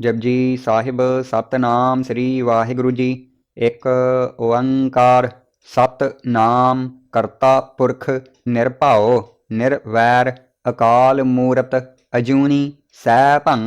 ਜਪਜੀ ਸਾਹਿਬ, ਸਤਨਾਮ ਸ੍ਰੀ ਵਾਹਿਗੁਰੂ ਜੀ। ਇੱਕ ਓੰਕਾਰ, ਸਤਨਾਮ ਕਰਤਾ ਪੁਰਖ, ਨਿਰਭਉ, ਨਿਰਵੈਰ, ਅਕਾਲ ਮੂਰਤ, ਅਜੂਨੀ, ਸੈਭੰ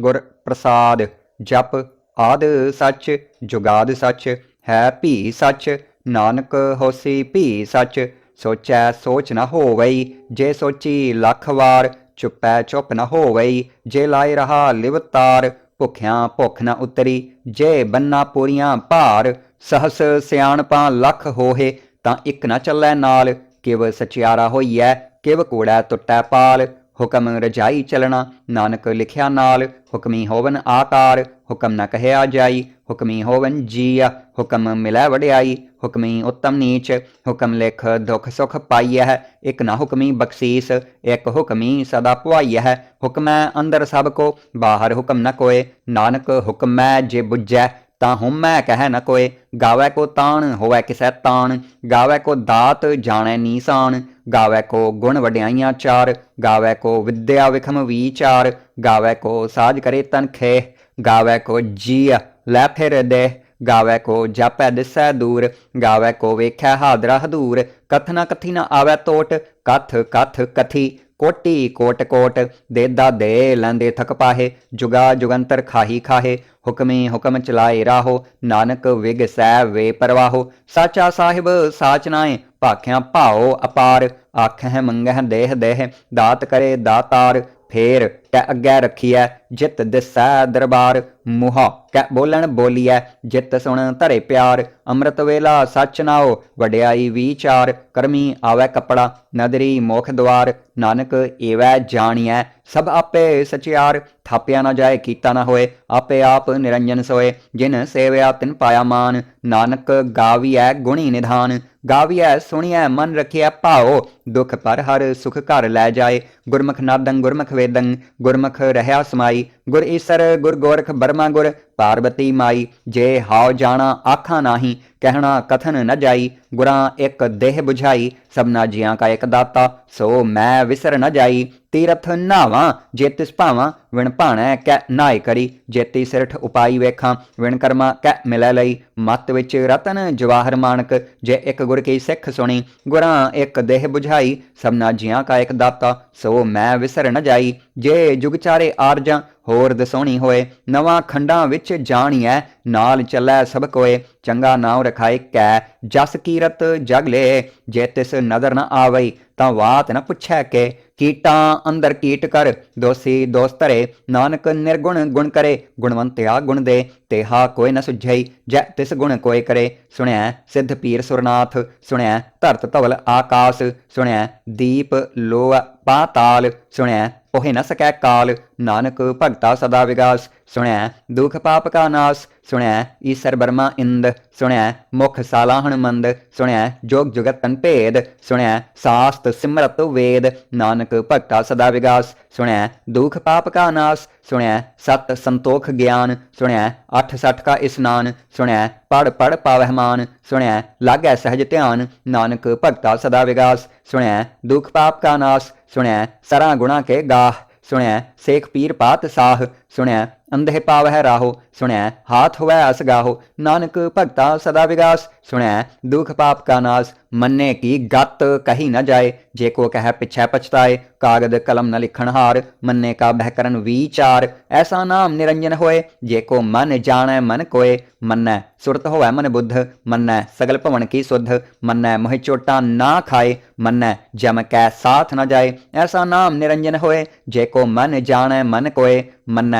ਗੁਰ ਪ੍ਰਸਾਦ, ਜਪ ਆਦ ਸੱਚ, ਜੁਗਾਦ ਸੱਚ, ਹੈ ਭੀ ਸੱਚ, ਨਾਨਕ ਹੋਸੀ ਭੀ ਸੱਚ, ਸੋਚੈ ਸੋਚ ਨਾ ਹੋ ਗਈ ਜੇ ਸੋਚੀ ਲੱਖ ਵਾਰ, ਚੁੱਪੈ ਚੁੱਪ ਨਾ ਹੋ ਗਈ ਜੇ ਲਾਇ ਰਹਾ ਲਿਵਤਾਰ ਭੁਖਿਆਂ ਭੁੱਖ ਨਾ ਉਤਰੀ, ਜੇ ਬੰਨਾ ਪੂਰੀਆਂ ਭਾਰ, ਸਹਸ ਸਿਆਣਪਾਂ ਲੱਖ ਹੋਏ ਤਾਂ ਇੱਕ ਨਾ ਚੱਲੈ ਨਾਲ, ਕਿਵ ਸਚਿਆਰਾ ਹੋਈਐ, ਕਿਵ ਕੂੜੈ ਟੁੱਟੈ ਪਾਲ। ਹੁਕਮ ਰਜਾਈ ਚਲਣਾ, ਨਾਨਕ ਲਿਖਿਆ ਨਾਲ, ਹੁਕਮੀ ਹੋਵਨ ਆਕਾਰ, ਹੁਕਮ ਨਾ ਕਹਿਆ ਜਾਈ, ਹੁਕਮੀ ਹੋਵਨ ਜੀਆ, ਹੁਕਮ ਮਿਲੈ ਵਡਿਆਈ। ਹੁਕਮੀ ਉਤਮ ਨੀਚ, ਹੁਕਮ ਲਿਖ ਦੁਖ ਸੁਖ ਪਾਈਐ, ਇਕ ਨਾ ਹੁਕਮੀ ਬਖਸ਼ੀਸ, ਇਕ ਹੁਕਮੀ ਸਦਾ ਪੁਆਈਐ। ਹੁਕਮੈ ਅੰਦਰ ਸਭ ਕੋ, ਬਾਹਰ ਹੁਕਮ ਨ ਕੋਏ, ਨਾਨਕ ਹੁਕਮੈ ਜੇ ਬੁੱਝੈ, ਤਾਂ ਹੁਮੈ ਕਹਿ ਨ ਕੋਏ। ਗਾਵੈ ਕੋ ਤਾਣ, ਹੋਵੈ ਕਿਸੈ ਤਾਣ, ਗਾਵੈ ਕੋ ਦਾਤ, ਜਾਣੈ ਨੀਸਾਨ ਗਾਵੈ ਕੋ ਗੁਣ ਵਡਿਆਈਆਂ ਚਾਰ, ਗਾਵੈ ਕੋ ਵਿਦਿਆ ਵਿਖਮ ਵਿਚਾਰ। ਗਾਵੈ ਕੋ ਸਾਜ ਕਰੇ ਤਨ ਖੇ ਗਾਵੈ ਕੋ ਜੀਅ, ਲੈ ਫਿਰ ਦੇ। ਗਾਵੈ ਕੋ ਜਾਪੈ ਦਿਸੈ ਦੂਰ, ਗਾਵੈ ਕੋ ਵੇਖੈ ਹਾਦਰਾ ਹਦੂਰ। ਕਥਨਾ ਕਥੀ ਨ ਆਵੈ ਤੋਟ, ਕਥ ਕਥ ਕਥੀ, ਕੋਟੀ ਕੋਟ ਕੋਟ। ਦੇਦਾ ਦੇ ਲੈਂਦੇ ਥਕ ਪਾਹੇ, ਜੁਗਾ ਜੁਗੰਤਰ ਖਾਹੀ ਖਾਹੇ। ਹੁਕਮੀ ਹੁਕਮ ਚਲਾਏ ਰਾਹੋ, ਨਾਨਕ ਵਿਗ ਵਿਗਸੈ ਵੇ ਪਰਵਾਹੋ। ਸਾਚਾ ਸਾਹਿਬ ਸਾਚ ਨਾਏ ਭਾਖਿਆਂ ਭਾਓ ਅਪਾਰ। ਆਖਹਿ ਮੰਗਹਿ ਦੇਹ ਦੇਹ, ਦਾਤ ਕਰੇ ਦਾਤਾਰ, ਫੇਰ ਕੈ ਅੱਗੇ ਰੱਖੀਐ, ਜਿਤ ਦਿਸੈ ਦਰਬਾਰ। ਮੁਹਾ ਕੈ ਬੋਲਣ ਬੋਲੀਐ, ਜਿਤ ਸੁਣ ਧਰੇ ਪਿਆਰ। ਅੰਮ੍ਰਿਤ ਵੇਲਾ ਸੱਚ ਨਾਓ ਵਡਿਆਈ ਵਿਚਾਰ। ਕਰਮੀ ਆਵੈ ਕਪੜਾ, ਨਦਰੀ ਮੋਖ ਦਵਾਰ। ਨਾਨਕ ਏਵੈ ਜਾਣੀਐ, ਸਭ ਆਪੇ ਸਚਿਆਰ। ਥਾਪਿਆ ਨਾ ਜਾਏ, ਕੀਤਾ ਨਾ ਹੋਏ, ਆਪੇ ਆਪ ਨਿਰੰਜਨ ਸੋਏ। ਜਿਨ ਸੇਵਿਆ, ਤਿਨ ਪਾਇਆ ਮਾਨ। ਨਾਨਕ ਗਾਵੀਐ ਗੁਣੀ ਨਿਧਾਨ। ਗਾਵੀਐ, ਸੁਣੀਐ, ਮਨ ਰਖਿਐ ਭਾਓ ਦੁਖ ਪਰ ਹਰ ਸੁਖ ਘਰ ਲੈ ਜਾਏ। ਗੁਰਮੁਖ ਨਾਦੰ, ਗੁਰਮੁਖ ਵੇਦੰ। ਗੁਰਮੁਖ ਰਹਿਆ ਸਮਾਈ, ਗੁਰ ਈਸਰ, ਗੁਰ ਗੋਰਖ ਬਰਮਾ ਗੁਰ, ਪਾਰਬਤੀ ਮਾਈ, ਜੇ ਹਾਉ ਜਾਣਾ ਆਖਾਂ ਨਾਹੀ, ਕਹਿਣਾ ਕਥਨ ਨ ਜਾਈ, ਗੁਰਾਂ ਇੱਕ ਦੇਹ 부ਝਾਈ ਸਭਨਾ ਜੀਆਂ ਕਾ ਇੱਕ ਦਾਤਾ, ਸੋ ਮੈਂ ਵਿਸਰ ਨ ਜਾਈ ਤੀਰਥ ਨਾਵਾਂ, ਜੇ ਤਿਸ ਭਾਵਾਂ ਵਿਣ ਭਾਣਾ ਕੈ ਨਾਇ ਕਰੀ ਜੇਤੀ ਸਿਰਠ ਉਪਾਈ ਵੇਖਾਂ, ਵਿਣ ਕਰਮਾ ਕੈ ਮਿਲੈ ਲਈ। ਮਤ ਵਿੱਚ ਰਤਨ ਜਵਾਹਰ ਮਾਨਕ ਜੇ ਇੱਕ ਗੁਰ ਕੀ ਸਿੱਖ ਸੁਣੀ, ਗੁਰਾਂ ਇੱਕ ਦੇਹ 부ਝਾਈ ਸਭਨਾ ਜੀਆਂ ਕਾ ਇੱਕ ਦਾਤਾ, ਸੋ ਮੈਂ ਵਿਸਰ ਨ ਜਾਈ। ਜੇ ਜੁਗ ਚਾਰੇ ਆਰਜਾਂ, ਹੋਰ ਦਸੋਣੀ ਹੋਏ, ਨਵਾਂ ਖੰਡਾਂ ਵਿੱਚ ਜਾਣੀਐ, ਨਾਲ ਚੱਲੈ ਸਭ ਕੋਏ। ਚੰਗਾ ਨਾਮ ਰਖਾਏ ਕੈ, ਜਸ ਕੀਰਤ ਜਗ ਲੈ, ਜੇ ਤਿਸ ਨਦਰ ਨ ਆਵਈ, ਤਾਂ ਬਾਤ ਨ ਪੁੱਛੈ ਕੇ। ਕੀਟਾਂ ਅੰਦਰ ਕੀਟ ਕਰ, ਦੋਸੀ ਦੋਸ ਧਰੇ ਨਾਨਕ ਨਿਰਗੁਣ ਗੁਣ ਕਰੇ, ਗੁਣਵੰਤਿਆ ਗੁਣ ਦੇ, ਤੇਹਾ ਕੋਈ ਨ ਸੁਝਈ ਜੈ ਤਿਸ ਗੁਣ ਕੋਈ ਕਰੇ। ਸੁਣਿਆ ਸਿੱਧ ਪੀਰ ਸੁਰਨਾਥ ਸੁਣਿਆ ਧਰਤ ਧਵਲ ਆਕਾਸ ਸੁਣਿਆ ਦੀਪ ਲੋ ਪਾਤਾਲ ਸੁਣਿਆ ਪੋਹਿ ਨ ਸਕੈ ਕਾਲ, ਨਾਨਕ ਭਗਤਾ ਸਦਾ ਵਿਗਾਸ। ਸੁਣੈ ਦੁਖ ਪਾਪ ਕਾ ਨਾਸ, ਸੁਣੈ ਈਸਰ ਬਰਮਾ ਇੰਦ। ਸੁਣੈ ਮੁਖ ਸਾਲਾਹਣ ਮੰਦ। ਸੁਣੈ ਜੋਗ ਜੁਗਤ ਤਨ ਭੇਦ। ਸੁਣੈ ਸਾਸਤ ਸਿਮਰਤ ਵੇਦ। ਨਾਨਕ ਭਗਤਾ ਸਦਾ ਵਿਗਾਸ। ਸੁਣੈ ਦੁਖ ਪਾਪ ਕਾ ਨਾਸ। ਸੁਣਿਆ ਸਤ ਸੰਤੋਖ ਗਿਆਨ। ਸੁਣਿਆ ਅਠ ਸਠ ਕਾ ਇਸਨਾਨ। ਸੁਣਿਆ ਪੜ ਪੜ ਪਾਵਹਿ ਮਾਨ। ਸੁਣਿਆ ਲਾਗੈ ਸਹਿਜ ਧਿਆਨ। ਨਾਨਕ ਭਗਤਾ ਸਦਾ ਵਿਗਾਸ। ਸੁਣਿਆ ਦੁਖ ਪਾਪ ਕਾ ਨਾਸ। ਸੁਣਿਆ ਸਰਾ ਗੁਣਾ ਕੇ ਗਾਹ ਸੁਣਿਆ ਸੇਖ ਪੀਰ ਪਾਤ ਸਾਹ। ਸੁਣਿਆ, ਅੰਧੇ ਪਾਵਹਿ ਰਾਹੋ, ਸੁਣਿਆ, ਹਾਥ ਹੋਵੈ ਅਸਗਾਹੋ ਨਾਨਕ ਭਗਤਾ ਸਦਾ ਵਿਗਾਸ, ਸੁਣਿਆ, ਦੁਖ ਪਾਪ ਕਾ ਨਾਸ, ਮੰਨੇ ਕੀ ਗਤ ਕਹੀ ਨ ਜਾਏ, ਜੇ ਕੋ ਕਹਿ ਪਿਛੈ ਪਛਤਾਏ, ਕਾਗਦ ਕਲਮ ਨ ਲਿਖਣ ਹਾਰ, ਮੰਨੇ ਕਾ ਬਹਿ ਕਰਨ ਵਿਚਾਰ, ਐਸਾ ਨਾਮ ਨਿਰੰਜਨ ਹੋਏ, ਜੇ ਕੋ ਮਨ ਜਾਣੈ ਮਨ ਕੋਏ, ਮੰਨੈ ਸੁਰਤ ਹੋਵੈ ਮਨ ਬੁੱਧ, ਮੰਨੈ ਸਗਲ ਭਵਨ ਕੀ ਸੁਧ, ਮੰਨੈ ਮੋਹਿ ਚੋਟਾਂ ਨਾ ਖਾਏ, ਮੰਨੈ ਜਮ ਕੈ ਸਾਥ ਨ ਜਾਏ, ਐਸਾ ਨਾਮ ਨਿਰੰਜਨ ਹੋਏ, ਜੇ ਕੋ ਮਨ ਜਾਣੈ ਮਨ ਕੋਏ, ਮੰਨੈ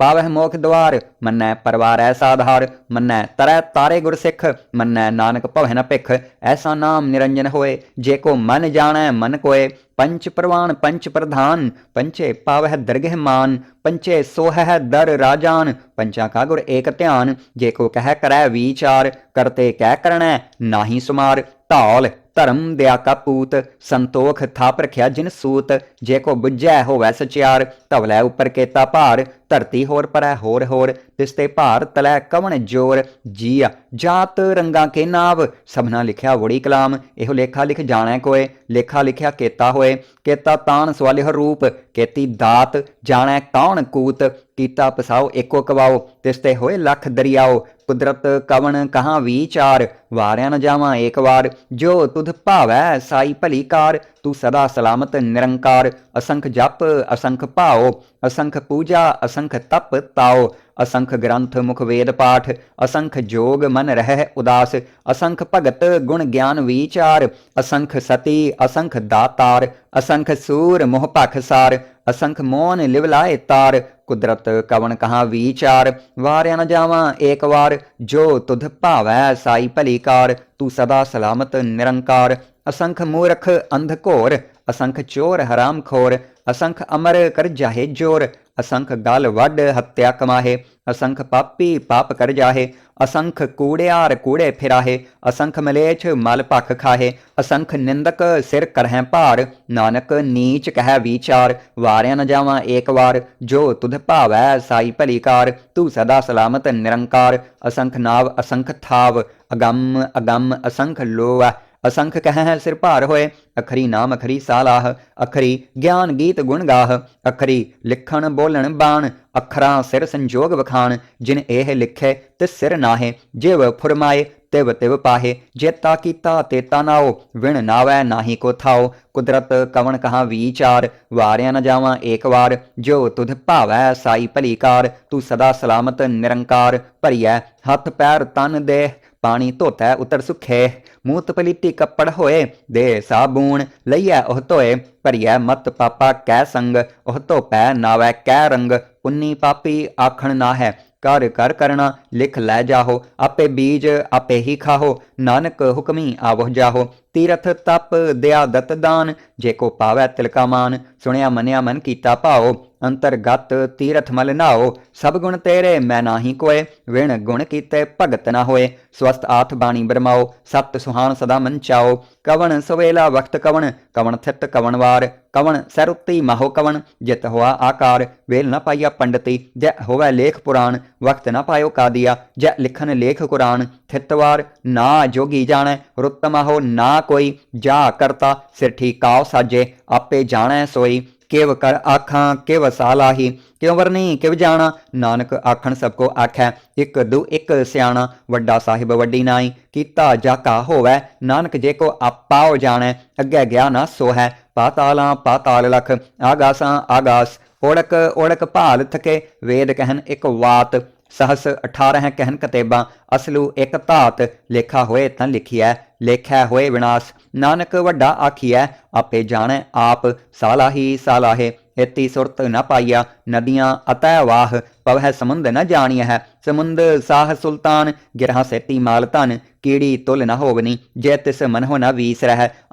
ਪਾਵਹਿ ਮੋਖ ਦਵਾਰ, ਮੰਨੈ ਪਰਵਾਰ ਐਸਾ ਆਧਾਰ ਮੰਨੈ ਤਰੈ ਤਾਰੇ ਗੁਰ ਸਿੱਖ, ਮੰਨੈ ਨਾਨਕ ਭਵਹਿ ਨ ਭਿਖ, ਐਸਾ ਨਾਮ ਨਿਰੰਜਨ ਹੋਏ, ਜੇ ਕੋ ਮਨ ਜਾਣੈ ਮਨ ਕੋਏ, ਪੰਚ ਪ੍ਰਵਾਨ ਪੰਚ ਪ੍ਰਧਾਨ, ਪੰਚੇ ਪਾਵਹਿ ਦਰਗਹਿ ਮਾਨ, ਪੰਚੇ ਸੋਹਹਿ ਦਰ ਰਾਜਾਨ, ਪੰਚਾ ਕਾ ਗੁਰ ਏਕ ਧਿਆਨ, ਜੇ ਕੋ ਕਹਿ ਕਰੈ ਵਿਚਾਰ, ਕਰਤੇ ਕਹਿ ਕਰਣੈ ਨਾਹੀ ਸੁਮਾਰ, ਢਾਲ ਧਰਮ ਦਿਆ ਕਾ ਪੂਤ, ਸੰਤੋਖ ਥਾਪ ਰਖਿਆ ਜਿਨ ਸੂਤ, ਜੇ ਕੋ ਬੁੱਝੈ ਹੋਵੈ ਸਚਿਆਰ, ਧਵਲੇ ਉਪਰ ਕੇਤਾ ਭਾਰ ਧਰਤੀ ਹੋਰ ਪਰੈ ਹੋਰ ਹੋਰ ਤਿਸ ਤੇ ਭਾਰ ਤਲੈ ਕਵਣ ਜੋਰ ਜੀਆ ਜਾਤ ਰੰਗਾ ਕੇ ਨਾਵ। ਸਭਨਾ ਲਿਖਿਆ ਵੜੀ ਕਲਾਮ, ਇਹੋ ਲੇਖਾ ਲਿਖ ਜਾਣੈ ਕੋਏ, ਲੇਖਾ ਲਿਖਿਆ ਕੇਤਾ ਹੋਏ। ਕੇਤਾ ਤਾਣ ਸਵਾਲਿਹ ਰੂਪ, ਕੇਤੀ ਦਾਤ ਜਾਣੈ ਕੌਣ ਕੂਤ। ਕੀਤਾ ਪਸਾਓ ਏਕੋ ਕਵਾਓ ਤਿਸ ਤੇ ਹੋਏ ਲੱਖ ਦਰਿਆਓ। ਕੁਦਰਤ ਕਵਣ ਕਹਾਂ ਵਿਚਾਰ ਵਾਰਿਆ ਨ ਜਾਵਾਂ ਏਕ ਵਾਰ। ਜੋ ਤੁਧ ਭਾਵੈ ਸਾਈ ਭਲੀ ਕਾਰ ਤੂੰ ਸਦਾ ਸਲਾਮਤ, ਨਿਰੰਕਾਰ, ਅਸੰਖ ਜਪ, ਅਸੰਖ ਭਾਓ ਅਸੰਖ ਪੂਜਾ, ਅਸੰਖ ਤਪ ਤਾਓ ਅਸੰਖ ਗ੍ਰੰਥ ਮੁਖ ਵੇਦ ਪਾਠ, ਅਸੰਖ ਜੋਗ ਮਨ ਰਹਿ ਉਦਾਸ, ਅਸੰਖ ਭਗਤ ਗੁਣ ਗਿਆਨ ਵਿਚਾਰ, ਅਸੰਖ ਸਤੀ, ਅਸੰਖ ਦਾਤਾਰ, ਅਸੰਖ ਸੂਰ ਮੋਹ ਭਖ ਸਾਰ, ਅਸੰਖ ਮੋਨ ਲਿਵਲਾਏ ਤਾਰ, ਕੁਦਰਤ ਕਵਣ ਕਹਾ ਵਿਚਾਰ, ਵਾਰਿਆ ਨ ਜਾਵਾਂ ਏਕ ਵਾਰ, ਜੋ ਤੁਧ ਭਾਵੈ ਸਾਈ ਭਲੀ ਕਾਰ, ਤੂੰ ਸਦਾ ਸਲਾਮਤ, ਨਿਰੰਕਾਰ ਅਸੰਖ ਮੂਰਖ ਅੰਧ ਘੋਰ, ਅਸੰਖ ਚੋਰ ਹਰਾਮ ਖੋਰ, ਅਸੰਖ ਅਮਰ ਕਰ ਜਾਹੇ ਜੋਰ, ਅਸੰਖ ਗਲ ਵੱਡ ਹੱਤਿਆ ਕਮਾਹੇ, ਅਸੰਖ ਪਾਪੀ ਪਾਪ ਕਰ ਜਾਹੇ, ਅਸੰਖ ਕੂੜਿਆਰ ਕੂੜੇ ਫਿਰਾਹੇ, ਅਸੰਖ ਮਲੇਛ ਮਲ ਭਖ ਖਾਹੇ, ਅਸੰਖ ਨਿੰਦਕ ਸਿਰ ਕਰਹਿ ਭਾਰ, ਨਾਨਕ ਨੀਚ ਕਹਿ ਵਿਚਾਰ, ਵਾਰਿਆ ਨ ਜਾਵਾਂ ਏਕ ਵਾਰ, ਜੋ ਤੁਧ ਭਾਵੈ ਸਾਈ ਭਲੀ ਕਾਰ, ਤੂੰ ਸਦਾ ਸਲਾਮਤ ਨਿਰੰਕਾਰ, ਅਸੰਖ ਨਾਵ ਅਸੰਖ ਥਾਵ, ਅਗੰਮ ਅਗੰਮ ਅਸੰਖ ਲੋਆ ਅਸੰਖ ਕਹਿ ਸਿਰ ਭਾਰ ਹੋਏ, ਅਖਰੀ ਨਾਮ ਅਖਰੀ ਸਾਲਾਹ, ਅਖਰੀ ਗਿਆਨ ਗੀਤ ਗੁਣ ਗਾਹ, ਅਖਰੀ ਲਿਖਣ ਬੋਲਣ ਬਾਣ, ਅਖਰਾਂ ਸਿਰ ਸੰਜੋਗ ਵਖਾਣ, ਜਿਨ ਇਹ ਲਿਖੇ ਤੇ ਸਿਰ ਨਾਹੇ, ਜਿਵ ਫੁਰਮਾਏ ਤਿਵ ਤਿਵ ਪਾਹੇ, ਜੇਤਾ ਕੀਤਾ ਤੇਤਾ ਨਾਓ, ਵਿਣ ਨਾਵੈ ਨਾਹੀ ਕੋ ਥਾਓ, ਕੁਦਰਤ ਕਵਣ ਕਹਾ ਵਿਚਾਰ, ਵਾਰਿਆ ਨ ਜਾਵਾਂ ਏਕ ਵਾਰ, ਜੋ ਤੁਧ ਭਾਵੈ ਸਾਈ ਭਲੀਕਾਰ ਤੂੰ ਸਦਾ ਸਲਾਮਤ ਨਿਰੰਕਾਰ, ਭਰੀਐ ਹੱਥ ਪੈਰ ਤਨ ਦੇ ਪਾਣੀ ਧੋਤੈ ਉਤਰ ਸੁਖੇ ਮੂਤ ਪਲੀਤੀ ਕੱਪੜ ਹੋਏ, ਦੇ ਸਾਬੂਣ ਲਈਐ ਉਹ ਧੋਏ, ਭਰੀਐ ਮਤ ਪਾਪਾ ਕੈ ਸੰਗ, ਉਹ ਧੋਪੈ ਨਾਵੈ ਕੈ ਰੰਗ, ਪੁੰਨੀ ਪਾਪੀ ਆਖਣ ਨਾ ਹੈ ਕਰ ਕਰ ਕਰਣਾ ਲਿਖ ਲੈ ਜਾਹੋ, ਆਪੇ ਬੀਜ ਆਪੇ ਹੀ ਖਾਹੋ, ਨਾਨਕ ਹੁਕਮੀ ਆਵੋ ਜਾਹੋ ਤੀਰਥ ਤਪ, ਦਿਆ ਦਤ ਦਾਨ, ਜੇ ਕੋ ਪਾਵੈ ਤਿਲਕਾ ਮਾਨ, ਸੁਣਿਆ ਮੰਨਿਆ ਮਨ ਕੀਤਾ ਭਾਓ ਅੰਤਰਗਤ ਤੀਰਥ ਮਲ ਨਾਓ ਸਭ ਗੁਣ ਤੇਰੇ ਮੈਂ ਨਾਹੀ ਕੋਏ, ਵਿਣ ਗੁਣ ਕੀਤੇ ਭਗਤ ਨਾ ਹੋਏ ਸਵਸਤ ਆਥ ਬਾਣੀ ਬਰਮਾਓ ਸਤ ਸੁਹਾਨ ਸਦਾ ਮਨ ਚਾਓ ਕਵਣ ਸਵੇਲਾ ਵਕਤ ਕਵਣ ਕਵਣ ਥਿਤ ਕਵਣ ਵਾਰ, ਕਵਣ ਸਰੁੱਤੀ ਮਾਹੋ ਕਵਣ, ਜਿਤ ਹੋਆ ਆਕਾਰ, ਵੇਲ ਨਾ ਪਾਈਆ ਪੰਡਤੀ, ਜੈ ਹੋਵੇ ਲੇਖ ਪੁਰਾਣ ਵਕਤ ਨਾ ਪਾਇਓ ਕਾਦੀਆ, ਜੈ ਲਿਖਨ ਲੇਖ ਕੁਰਾਨ, ਥਿਤਵਾਰ ਨਾ ਜੋਗੀ ਜਾਣੈ, ਰੁੱਤ ਨਾ ਕੋਈ, ਜਾ ਕਰਤਾ ਸਿਰ ਠੀਕਾਉ ਸਾਜੇ, ਆਪੇ ਜਾਣੈ ਸੋਈ, ਕਿਵ ਕਰ ਆਖਾਂ, ਕਿਵ ਸਾਲਾਹੀ, ਕਿਉ ਵਰਨੀ, ਕਿਵ ਜਾਣਾ, ਨਾਨਕ ਆਖਣ ਸਭ ਕੋ ਆਖੈ, ਇਕ ਦੂ ਇਕ ਸਿਆਣਾ, ਵੱਡਾ ਸਾਹਿਬ ਵੱਡੀ ਨਾਈ, ਕੀਤਾ ਜਾਕਾ ਹੋਵੈ, ਨਾਨਕ ਜੇ ਕੋ ਆਪਾਉ ਜਾਣੈ, ਅੱਗੇ ਗਿਆ ਨਾ ਸੋ ਹੈ ਪਾਤਾਲਾਂ ਪਾਤਾਲ ਲਖ, ਆਗਾਸਾਂ ਆਗਾਸ ਓੜਕ ਓੜਕ ਭਾਲ ਥਕੇ ਵੇਦ ਕਹਿਨ ਇੱਕ ਵਾਤ, ਸਹਸ 18 ਕਹਿਨ ਕਤੇਬਾਂ, ਅਸਲੂ ਇੱਕ ਧਾਤ, ਲੇਖਾ ਹੋਏ ਤਾਂ ਲਿਖਿਐ, ਲੇਖੈ ਹੋਏ ਵਿਨਾਸ਼, ਨਾਨਕ ਵੱਡਾ ਆਖੀਐ, ਆਪੇ ਜਾਣੈ ਆਪ, ਸਾਲਾਹੀ ਸਾਲਾਹੇ, ਇਤੀ ਸੁਰਤ ਨ ਪਾਈਆ, ਨਦੀਆਂ ਅਤੈ ਵਾਹ ਪਵਹਿ ਸਮੁੰਦ ਨ ਜਾਣੀਐ। ਹੈ ਸਮੁੰਦ ਸਾਹ ਸੁਲਤਾਨ, ਗਿਰਹਾ ਸੇਤੀ ਮਾਲ ਧਨ, ਕੀੜੀ ਤੁਲ ਨ ਹੋਵਨੀ ਜੈ ਤਿਸ ਮਨ ਹੋ ਨ ਵੀਸ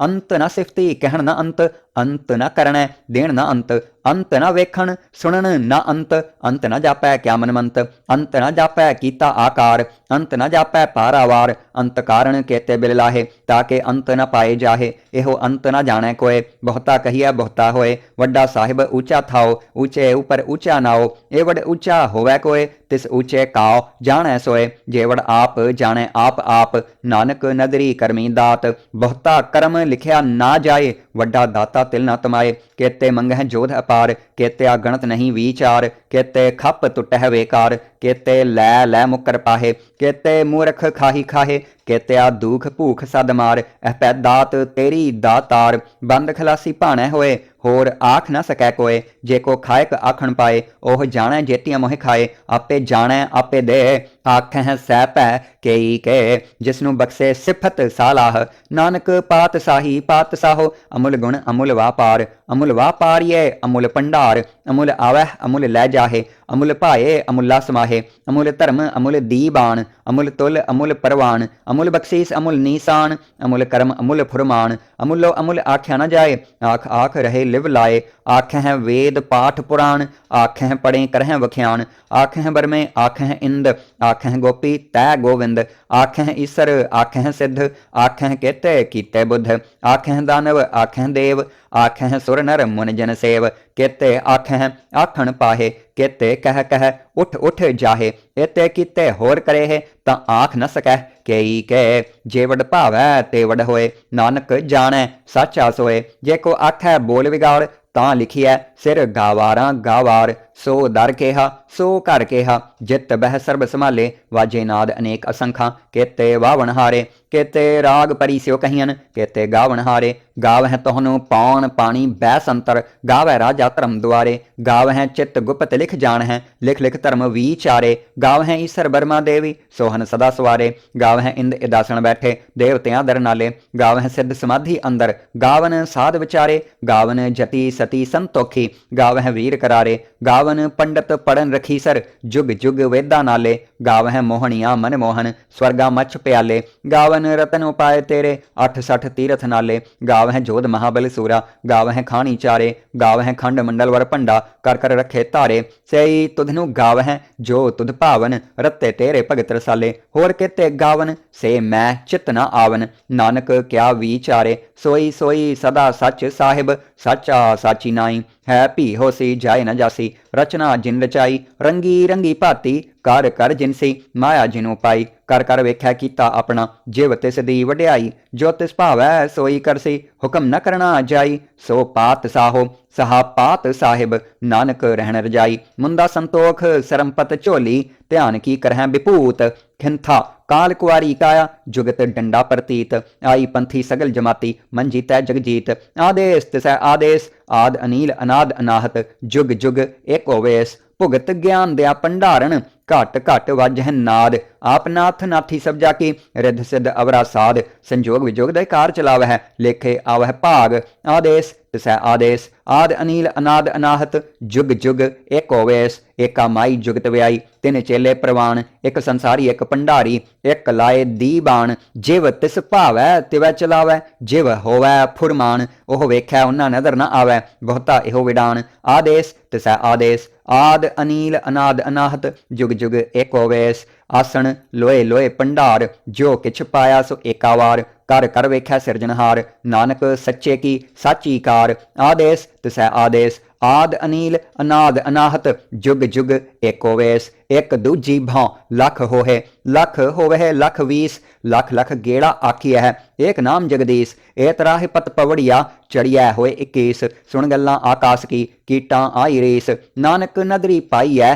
ਅੰਤ ਨ ਸਿਫਤੀ, ਕਹਿਣ ਨ ਅੰਤ ਅੰਤ ਨ ਕਰਣੈ ਦੇਣ ਨ ਅੰਤ ਅੰਤ ਨ ਵੇਖਣ, ਸੁਣਨ ਨ ਅੰਤ ਅੰਤ ਨ ਜਾਪੈ ਕਿਆ ਮਨਮੰਤ, ਅੰਤ ਨ ਜਾਪੈ ਕੀਤਾ ਆਕਾਰ, ਅੰਤ ਨ ਜਾਪੈ ਪਾਰਾਵਾਰ, ਅੰਤ ਕਾਰਣ ਕੇਤੇ ਬਿਲ ਲਾਹੇ ਤਾਕੇ ਅੰਤ ਨ ਪਾਏ ਜਾਹੇ। ਇਹੋ ਅੰਤ ਨ ਜਾਣੈ ਕੋਏ, ਬਹੁਤਾ ਕਹੀਐ ਬਹੁਤਾ ਹੋਏ, ਵੱਡਾ ਸਾਹਿਬ ਉੱਚਾ ਥਾਓ ਉੱਚੇ ਉਪਰ ਉੱਚਾ ਨਾਓ, ਇਹ ਉੱਚਾ ਹੋਵੈ ਕੋਏ, ਤਿਸ ਉੱਚੇ ਕਾਉ ਜਾਣੈ ਸੋਏ। ਜੇਵੜ ਆਪ ਜਾਣੈ ਆਪ ਆਪ, ਨਾਨਕ ਨਦਰੀ ਕਰਮੀ ਦਾਤ। ਬਹੁਤਾ ਕਰਮ ਲਿਖਿਆ ਨਾ ਜਾਏ, ਵੱਡਾ ਦਾਤਾ ਤਿਲ ਨਾ ਤਮਾਏ। ਕੇਤੇ ਮੰਗਹਿ ਜੋਧ ਅਪਾਰ ਕੇਤੇ ਗਣਤ ਨਹੀਂ ਵਿਚਾਰ। ਕੇਤੇ ਖੱਪ ਟੁੱਟਹਿ ਵੇਕਾਰ। ਕੇਤੇ ਲੈ ਲੈ ਮੁਕਰ ਪਾਹੇ, ਕੇਤੇ ਮੂਰਖ ਖਾਹੀ ਖਾਹੇ, ਕੇਤਿਆ ਦੁਖ ਭੂਖ ਸਦ ਮਾਰ, ਇਹ ਪੈ ਦਾਤ ਤੇਰੀ ਦਾਤਾਰ ਬੰਦ ਖਲਾਸੀ ਭਾਣੈ ਹੋਏ, ਹੋਰ ਆਖ ਨਾ ਸਕੈ ਕੋਏ, ਜੇ ਕੋ ਖਾਇਕ ਆਖਣ ਪਾਏ, ਉਹ ਜਾਣੈ ਜੇਤੀਆਂ ਮੋਹਿ ਖਾਏ, ਆਪੇ ਜਾਣੈ, ਆਪੇ ਦੇ ਆਖੈ ਸਹਿ ਪੈ ਕੇਈ ਕੇ, ਜਿਸਨੂੰ ਬਖਸ਼ੇ ਸਿਫਤ ਸਾਲਾਹ। ਨਾਨਕ ਪਾਤ ਸਾਹੀ ਪਾਤ ਸਾਹੋ, ਅਮੁਲ ਗੁਣ ਅਮੁਲ ਵਾਪਾਰ। ਅਮੁਲ ਵਾਪਾਰੀਏ ਅਮੁਲ ਭੰਡਾਰ। ਅਮੁਲ ਆਵਹਿ ਅਮੁਲ ਲੈ ਜਾਹੇ। ਅਮੁਲ ਭਾਏ ਅਮੁੱਲਾ ਸਮਾਹੇ ਅਮੁਲ ਧਰਮ ਅਮੁਲ ਦੀਬਾਨ। ਅਮੁਲ ਤੁਲ ਅਮੁਲ ਪਰਵਾਨ। ਅਮੁਲ ਬਖਸ਼ੀਸ ਅਮੁਲ ਨੀਸਾਨ। ਅਮੁਲ ਕਰਮ ਅਮੁਲ ਫੁਰਮਾਨ। ਅਮੁੱਲੋ ਅਮੁਲ ਆਖਿਆ ਨਾ ਜਾਏ। ਆਖ ਆਖ ਰਹੇ ਲਿਵ ਲਾਏ। ਆਖੈ ਵੇਦ ਪਾਠ ਪੁਰਾਣ। ਆਖੈ ਪੜੇ ਕਰਹਿ ਵਖਿਆਨ ਆਖੈ ਬਰਮੇ ਆਖੈ ਇੰਦ। ਆਖ ਆਖਹਿ ਗੋਪੀ, ਤੈ ਗੋਵਿੰਦ, ਆਖਹਿ ਈਸਰ, ਆਖਹਿ ਸਿੱਧ, ਆਖਹਿ ਕਿਤੇ ਕੀਤੇ ਬੁੱਧ, ਆਖਹਿ ਦਾਨਵ, ਆਖਹਿ ਦੇਵ, ਆਖਹਿ ਸੁਰ ਨਰ ਮੁਨ ਜਨ ਸੇਵ, ਕਿਤੇ ਆਖਹਿ, ਆਖਣ ਪਾਹੇ, ਕਿਤੇ ਕਹਿ ਕਹਿ, ਉਠ ਉਠ ਜਾਹੇ ਇਤੇ ਕੀਤੇ ਹੋਰ ਕਰੇ ਕਰੇਹ, ਤਾਂ ਆਖ ਨ ਸਕੈ ਕੇਈ ਕੈ, ਜੇ ਭਾਵੈ ਤੇਵੜ ਹੋਏ, ਨਾਨਕ ਜਾਣੈ, ਸਾਚਾ ਸੋਏ, ਜੇ ਕੋ ਆਖੈ ਬੋਲ ਵਿਗਾੜ, ਤਾਂ ਲਿਖਿਐ, ਸਿਰ ਗਾਵਾਰਾਂ ਗਾਵਾਰ ਸੋ ਦਰ ਕੇਹਾ, ਸੋ ਘਰ ਕੇਹਾ, ਜਿਤ ਬਹਿ ਸਰਬ ਸੰਭਾਲੇ, ਵਾਜੇ ਨਾਦ ਅਨੇਕ ਅਸੰਖਾਂ, ਕੇਤੇ ਵਾਵਣ ਹਾਰੇ, ਕੇਤੇ ਰਾਗ ਪਰੀ ਸਿਓ ਕਹੀਨ ਕੇਤੇ ਗਾਵਣ ਹਾਰੇ, ਗਾਵਹਿ ਤੋਹਨੂੰ ਪੌਣ ਪਾਣੀ ਬੈ ਸੰਤਰ ਗਾਵਹਿ ਰਾਜਾ ਧਰਮ ਦੁਆਰੇ, ਗਾਵਹਿ ਚਿਤ ਗੁਪਤ ਲਿਖ ਜਾਣ ਹੈ ਲਿਖ ਲਿਖ ਧਰਮ ਵਿਚਾਰੇ, ਗਾਵਹਿ ਈਸਰ ਬਰਮਾ ਦੇਵੀ, ਸੋਹਨ ਸਦਾ ਸਵਾਰੇ, ਗਾਵਹਿ ਇੰਦ ਇਦਾਸਣ ਬੈਠੇ, ਦੇਵਤਿਆਂ ਦਰ ਨਾਲੇ, ਗਾਵਹਿ ਸਿੱਧ ਸਮਾਧੀ ਅੰਦਰ, ਗਾਵਨ ਸਾਧ ਵਿਚਾਰੇ, ਗਾਵਨ ਜਤੀ ਸਤੀ ਸੰਤੋਖੀ, ਗਾਵਹਿ ਵੀਰ ਕਰਾਰੇ ਗਾਵ ਗਾਵਨ ਪੰਡਤ ਪੜਨ ਰਖੀ ਸਰ। ਜੁਗ ਜੁਗ ਵੇਦਾਂ ਨਾਲੇ, ਗਾਵਹਿ ਮੋਹਣੀਆਂ ਮਨ ਮੋਹਨ ਸਵਰਗਾ ਮਛ ਪਿਆਲੇ। ਗਾਵਨ ਰਤਨ ਉਪਾਏ ਤੇਰੇ 68 ਤੀਰਥ ਨਾਲੇ। ਗਾਵਹਿ ਜੋਧ ਮਹਾਬਲ ਸੂਰਾ, ਗਾਵਹਿ ਖਾਣੀ ਚਾਰੇ। ਗਾਵਹਿ ਖੰਡ ਮੰਡਲ ਵਰ ਭੰਡਾ, ਕਰ ਕਰ ਰਖੇ ਧਾਰੇ। ਸਈ ਤੁਧਨੂੰ ਗਾਵਹਿ, ਜੋ ਤੁਧ ਭਾਵਨ, ਰਤੇ ਤੇਰੇ ਭਗਤ ਰਸਾਲੇ। ਹੋਰ ਕਿਤੇ ਗਾਵਨ, ਸੇ ਮੈਂ ਚਿਤ ਨਾ ਆਵਨ। ਨਾਨਕ ਕਿਆ ਵਿਚਾਰੇ ਸੋਈ ਸੋਈ ਸਦਾ ਸੱਚ ਸਾਹਿਬ, ਸਾਚਾ ਸਾਚੀ ਨਾਈ। ਹੈ ਭੀ ਹੋਸੀ ਜਾਏ ਨਾ ਜਾਸੀ। ਰਚਨਾ ਜਿਨ ਰਚਾਈ, ਰੰਗੀ ਰੰਗੀ ਭਾਤੀ। ਕਰ ਕਰ ਜਿਨਸੀ ਮਾਇਆ ਜਿਨੂ ਪਾਈ। ਕਰ ਕਰ ਵੇਖਿਆ ਕੀਤਾ ਆਪਣਾ, ਜਿਵ ਤਿਸ ਦੀ ਵਡਿਆਈ। ਜੋ ਤਿਸ ਭਾਵੈ ਸੋਈ ਕਰਸੀ ਹੁਕਮ ਨ ਕਰਨਾ ਜਾਈ। ਸੋ ਪਾਤ ਸਾਹੋ, ਸਹਾ ਪਾਤ ਸਾਹਿਬ, ਨਾਨਕ ਰਹਿਣ ਰਜਾਈ। ਮੁੰਦਾ ਸੰਤੋਖ, ਸਰਮਪਤ ਝੋਲੀ, ਧਿਆਨ ਕੀ ਕਰਹਿ ਵਿਭੂਤ ਖਿੰਥਾ ਕਾਲ ਕੁਆਰੀ ਕਾਇਆ, ਜੁਗਤ ਡੰਡਾ ਪ੍ਰਤੀਤ। ਆਈ ਪੰਥੀ ਸਗਲ ਜਮਾਤੀ, ਮੰਜੀ ਤੈ ਜਗਜੀਤ। ਆਦੇਸ ਤਿਸੈ ਆਦੇਸ, ਆਦ ਅਨੀਲ ਅਨਾਦ ਅਨਾਹਤ, ਜੁਗ ਜੁਗ ਏਕ ਹੋਵੇਸ ਭੁਗਤ ਗਿਆਨ ਦਿਆ ਭੰਡਾਰਨ ਘਟ ਘਟ ਵਜਹ ਨਾਦ। ਆਪ ਨਾਥ ਨਾਥੀ ਸਭ ਜਾ ਕੀ? ਰਿੱਧ ਸਿੱਧ ਅਵਰਾ ਸਾਧ। ਸੰਜੋਗ ਵਿਜੋਗ ਦਾ ਕਾਰ ਚਲਾਵਹਿ ਲੇਖੇ ਆਵਹਿ ਭਾਗ। ਆਦੇਸ ਤਿਸੈ ਆਦੇਸ। ਆਦ ਅਨੀਲ, ਅਨਾਦ ਅਨਾਹਤ। ਜੁਗ ਜੁਗ ਏਕ ਹੋਵੇਸ। ਏਕਾ ਮਾਈ ਜੁਗਤ ਵਿਆਈ। ਤਿਨ ਚੇਲੇ ਪ੍ਰਵਾਨ ਇੱਕ ਸੰਸਾਰੀ, ਇੱਕ ਭੰਡਾਰੀ। ਇੱਕ ਲਾਏ ਦੀਬਾਨ। ਜਿਵ ਤਿਸ ਭਾਵੈ, ਤਿਵੈ ਚਲਾਵੈ। ਜਿਵ ਹੋਵੈ ਫੁਰਮਾਨ। ਉਹ ਵੇਖੈ, ਉਹਨਾਂ ਨਦਰ ਨਾ ਆਵੈ। ਬਹੁਤਾ ਇਹੋ ਵਿਡਾਨ। ਆਦੇਸ ਤਿਸੈ ਆਦੇਸ। ਆਦ ਅਨੀਲ, ਅਨਾਦ ਅਨਾਹਤ। ਜੁਗ ਜੁਗ ਏਕ ਹੋਵੇਸ ਆਸਣ ਲੋਏ ਲੋਏ ਭੰਡਾਰ ਜੋ ਕਿਛ ਪਾਇਆ ਸੋ ਏਕਾਵਾਰ ਕਰ ਕਰ ਵੇਖਿਆ ਸਿਰਜਣਹਾਰ ਨਾਨਕ ਸੱਚੇ ਕੀ ਸਾਚੀ ਕਾਰ ਆਦੇਸ ਤਿਸੈ ਆਦੇਸ ਆਦ ਅਨੀਲ ਅਨਾਦ ਅਨਾਹਤ ਜੁਗ ਜੁਗ ਏਕੋ ਵੇਸ ਇੱਕ ਦੂਜੀ ਭਾਂ ਲਖ ਹੋਏ ਲਖ ਹੋਵੇ ਲਖ ਵੀਸ ਲਖ ਲਖ ਗੇੜਾ ਆਖੀਐ ਹੈ ਏਕ ਨਾਮ ਜਗਦੀਸ਼ ਏ ਤਰਾਹਿ ਪਤ ਪਵੜੀਆ ਚੜਿਆ ਹੋਏ 21 ਸੁਣ ਗੱਲਾਂ ਆਕਾਸ ਕੀ ਕੀਟਾਂ ਆਈ ਰੇਸ ਨਾਨਕ ਨਦਰੀ ਪਾਈਐ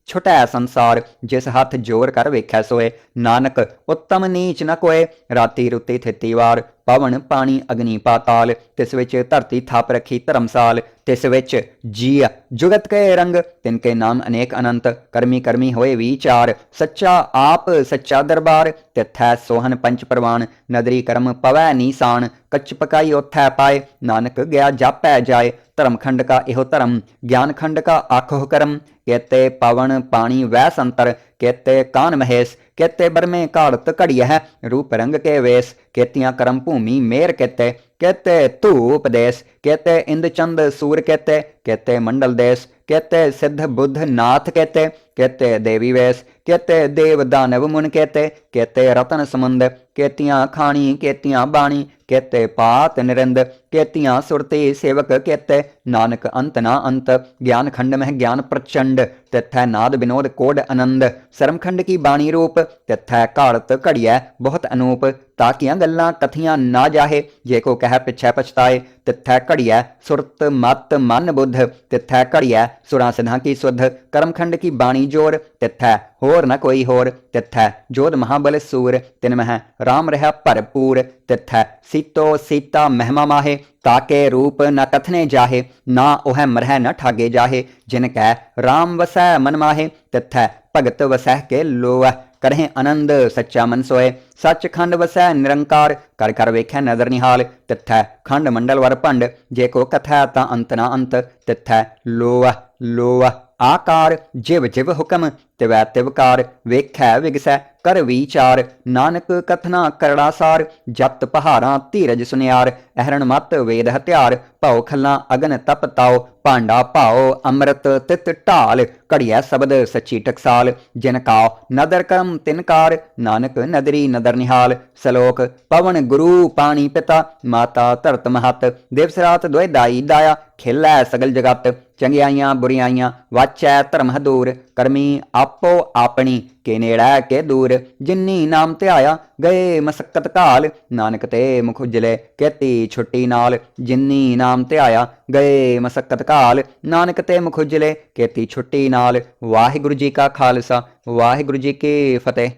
ਛੁਟੈ ਸੰਸਾਰ, ਜਿਸ ਹੱਥ ਜੋਰ ਕਰ ਵੇਖੈ ਸੋਏ। ਨਾਨਕ, ਉੱਤਮ ਨੀਚ ਨ ਕੋਏ। ਰਾਤੀ ਰੁੱਤੀ ਥਿੱਤੀ ਵਾਰ, ਪਵਨ ਪਾਣੀ ਅਗਨੀ ਪਾਤਾਲ। ਤਿਸ ਵਿੱਚ ਧਰਤੀ ਥਾਪ ਰੱਖੀ ਧਰਮਸਾਲ। ਤਿਸ ਵਿੱਚ ਜੀਅ, ਜੁਗਤ ਕੇ ਰੰਗ। ਤਿਨ ਕੇ ਨਾਮ ਅਨੇਕ ਅਨੰਤ। ਕਰਮੀ ਕਰਮੀ ਹੋਏ ਵਿਚਾਰ। ਸੱਚਾ ਆਪ, ਸੱਚਾ ਦਰਬਾਰ। ਤਿਥੈ ਸੋਹਨ ਪੰਚ ਪ੍ਰਵਾਨ। ਨਦਰੀ ਕਰਮ ਪਵੈ ਨੀਸਾਨ। ਕੱਚ ਪਕਾਈ ਉਥੈ ਪਾਏ। ਨਾਨਕ ਗਿਆ ਜਾਪੈ ਜਾਏ। ਧਰਮ ਖੰਡ ਕਾ ਇਹੋ ਧਰਮ ਗਿਆਨ ਖੰਡ ਕਾ ਆਖੋ ਕਰਮ। ਕੇਤੇ ਪਵਨ ਪਾਣੀ ਵੈ ਸੰਤਰ ਕੇਤੇ ਕਾਨ ਮਹੇਸ਼ ਕੇਤੇ ਬਰਮੇ ਘਾੜਤ ਘੜੀਐ ਹੈ ਰੂਪ ਰੰਗ ਕੇ ਵੇਸ। ਕੇਤੀਆਂ ਕਰਮ ਭੂਮੀ ਮੇਰ ਕੇਤੇ ਕੇਤੇ ਧੂਪ ਦੇਸ ਕੇਤੇ ਇੰਦ ਚੰਦ ਸੂਰ ਕੇਤੇ ਕੇਤੇ ਮੰਡਲ ਦੇਸ। ਕੇਤੇ ਸਿੱਧ ਬੁੱਧ ਨਾਥ ਕੇਤੇ ਕੇਤੇ ਦੇਵੀ ਵੇਸ। ਕੇਤੇ ਦੇਵ ਦਾਨਵ ਮੁਨ ਕੇਤੇ ਕੇਤੇ ਰਤਨ ਸਮੁੰਦ ਕੇਤੀਆਂ ਖਾਣੀ, ਕੇਤੀਆਂ ਬਾਣੀ, ਕੇਤੇ ਪਾਤ ਨਿਰੰਦ, ਕੇਤੀਆਂ ਸੁਰਤੀ ਸੇਵਕ, ਕੇਤੇ ਨਾਨਕ ਅੰਤ ਨਾ ਅੰਤ, ਗਿਆਨ ਖੰਡ ਮਹਿ ਗਿਆਨ ਪ੍ਰਚੰਡ, ਤਿਥੈ ਨਾਦ ਬਿਨੋਦ ਕੋਡ ਆਨੰਦ ਸਰਮਖੰਡ ਕੀ ਬਾਣੀ ਰੂਪ, ਤਿਥੈ ਘਾੜਤ ਘੜੀਐ ਬਹੁਤ ਅਨੂਪ ਤਾਕੀਆਂ ਗੱਲਾਂ ਕਥੀਆਂ ਨਾ ਜਾਹੇ, ਜੇ ਕੋ ਕਹਿ ਪਿਛੈ ਪਛਤਾਏ, ਤਿਥੈ ਘੜੀਐ ਸੁਰਤ ਮਤ ਮਨ ਬੁੱਧ, ਤਿਥੈ ਘੜੀਐ ਸੁਰਾਂ ਸਿਧਾਂ ਕੀ ਸੁਧ ਕਰਮਖੰਡ ਕੀ ਬਾਣੀ ਜੋਰ, ਤਿਥੈ ਹੋਰ ਨ ਕੋਈ ਹੋਰ, ਤਿਥੈ ਜੋਧ ਮਹਾਬਲ ਸੂਰ, ਤਿਨ ਮਹਿ RAM ਰਹਾ ਭਰਪੂਰ, ਤਿਥੈ ਸੀਤੋ ਸੀਤਾ ਮਹਿਮਾ ਮਾਹੇ, ਤਾਕੇ ਰੂਪ ਨ ਕਥਨੇ ਜਾਹੇ, ਨਾ ਉਹ ਮਰਹਿ ਨ ਠਾਗੇ ਜਾਹੇ, ਜਿਨ ਕੈ ਰਾਮ ਵਸੈ ਮਨ ਮਾਹੇ, ਤਿਥੈ ਭਗਤ ਵਸੈ ਕੇ ਲੋਐ, ਕਰਹਿ ਆਨੰਦ ਸੱਚਾ ਮਨ ਸੋਏ ਸੱਚਖੰਡ ਵਸੈ ਨਿਰੰਕਾਰ, ਕਰ ਕਰ ਵੇਖੈ ਨਦਰ ਨਿਹਾਲ, ਤਿਥੈ ਖੰਡ ਮੰਡਲ ਵਰ ਭੰਡ, ਜੇ ਕੋ ਕਥੈ ਤਾਂ ਅੰਤ ਨਾ ਅੰਤ, ਤਿਥੈ ਲੋਅ ਲੋਅ ਆਕਾਰ ਜਿਵ ਜਿਵ ਹੁਕਮ, ਤਿਵੈ ਤਿਵਕਾਰ ਵੇਖੈ ਵਿਗਸੈ ਕਰ ਵਿਚਾਰ। ਨਾਨਕ ਕਥਨਾ ਕਰੜਾ ਸਾਰ ਜਤ ਪਹਾੜਾਂ ਧੀਰਜ ਸੁਨਿਆਰ। ਅਹਰਣ ਮਤ, ਵੇਦ ਹਥਿਆਰ, ਭਉ ਖੱਲਾਂ, ਅਗਨ ਤਪ ਤਾਓ ਭਾਂਡਾ ਭਾਓ ਅੰਮ੍ਰਿਤ ਤਿਤ ਢਾਲ, ਘੜੀਐ ਸ਼ਬਦ ਸੱਚੀ ਟਕਸਾਲ, ਜਿਨ ਕਾਉ ਨਦਰ ਕਰਮ ਤਿਨਕਾਰ ਨਾਨਕ ਨਦਰੀ ਨਦਰ ਨਿਹਾਲ, ਸਲੋਕ, ਪਵਨ ਗੁਰੂ ਪਾਣੀ ਪਿਤਾ, ਮਾਤਾ ਧਰਤ ਮਹਤ, ਦਿਵਸ ਰਾਤ ਦੁਇ ਦਾਈ ਦਾਇਆ, ਖੇਲੈ ਸਗਲ ਜਗਤ, ਚੰਗਿਆਈਆਂ ਬੁਰੀਆਈਆਂ, ਵਾਚੈ ਧਰਮ ਹਦੂਰ, ਕਰਮੀ ਆਪੋ ਆਪਣੀ, ਕੇ ਨੇੜੈ ਕੇ ਦੂਰ, ਜਿਨੀ ਨਾਮ ਧਿਆਇਆ, ਗਏ ਮਸਕਤ ਕਾਲ, ਨਾਨਕ ਤੇ ਮੁਖ ਉਜਲੇ, ਕੇਤੀ ਛੁੱਟੀ ਨਾਲ ਜਿੰਨੀ ਨਾਮ ਧਿਆਇਆ ਗਏ ਮਸਕਤ ਕਾਲ। ਨਾਨਕ ਤੇ ਮੁਖ ਉਜਲੇ, ਕੇਤੀ ਛੁੱਟੀ ਨਾਲ। ਵਾਹਿਗੁਰੂ ਜੀ ਕਾ ਖਾਲਸਾ, ਵਾਹਿਗੁਰੂ ਜੀ ਕੀ ਫਤਿਹ।